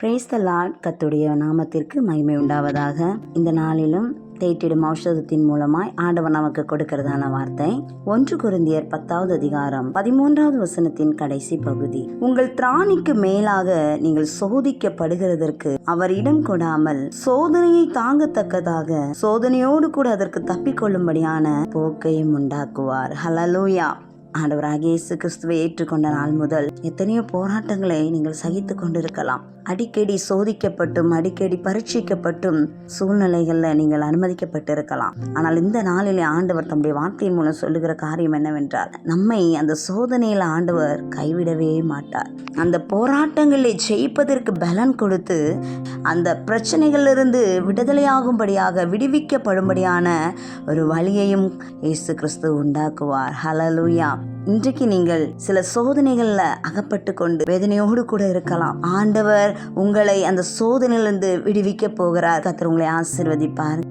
Brace த Lord கத்துடைய நாமத்திற்கு மகிமை உண்டாவதாக. இந்த நாளிலும் தேட்டிடும் ஔஷதத்தின் மூலமாய் ஆண்டவன் நமக்கு கொடுக்கிறதான வார்த்தை. ஒன்று குருந்தியர் பத்தாவது அதிகாரம் பதிமூன்றாவது வசனத்தின் கடைசி பகுதி. உங்கள் திராணிக்கு மேலாக நீங்கள் சோதிக்கப்படுகிறதற்கு அவர் இடம் கொடாமல் சோதனையை தாங்கத்தக்கதாக சோதனையோடு கூட அதற்கு தப்பிக்கொள்ளும்படியான போக்கையும் உண்டாக்குவார். ஹலலூயா ஆண்டவராக இயேசு கிறிஸ்துவை ஏற்றுக்கொண்ட நாள் முதல் எத்தனையோ போராட்டங்களை நீங்கள் சகித்து கொண்டிருக்கலாம். அடிக்கடி சோதிக்கப்பட்டும் அடிக்கடி பரீட்சிக்கப்பட்டும் சூழ்நிலைகளில் நீங்கள் அனுமதிக்கப்பட்டிருக்கலாம். ஆனால் இந்த நாளிலே ஆண்டவர் தம்முடைய வார்த்தையின் மூலம் சொல்லுகிற காரியம் என்னவென்றால் நம்மை அந்த சோதனையில் ஆண்டவர் கைவிடவே மாட்டார். அந்த போராட்டங்களை ஜெயிப்பதற்கு பலன் கொடுத்து அந்த பிரச்சனைகளிலிருந்து விடுதலையாகும்படியாக விடுவிக்கப்படும்படியான ஒரு வழியையும் இயேசு கிறிஸ்து உண்டாக்குவார். ஹலலூயா இன்றைக்கு நீங்கள் சில சோதனைகளில் அகப்பட்டு கொண்டு வேதனையோடு கூட இருக்கலாம். ஆண்டவர் உங்களை அந்த சோதனையிலிருந்து விடுவிக்க போகிறார். கத்தர் உங்களை ஆசிர்வதிப்பார்.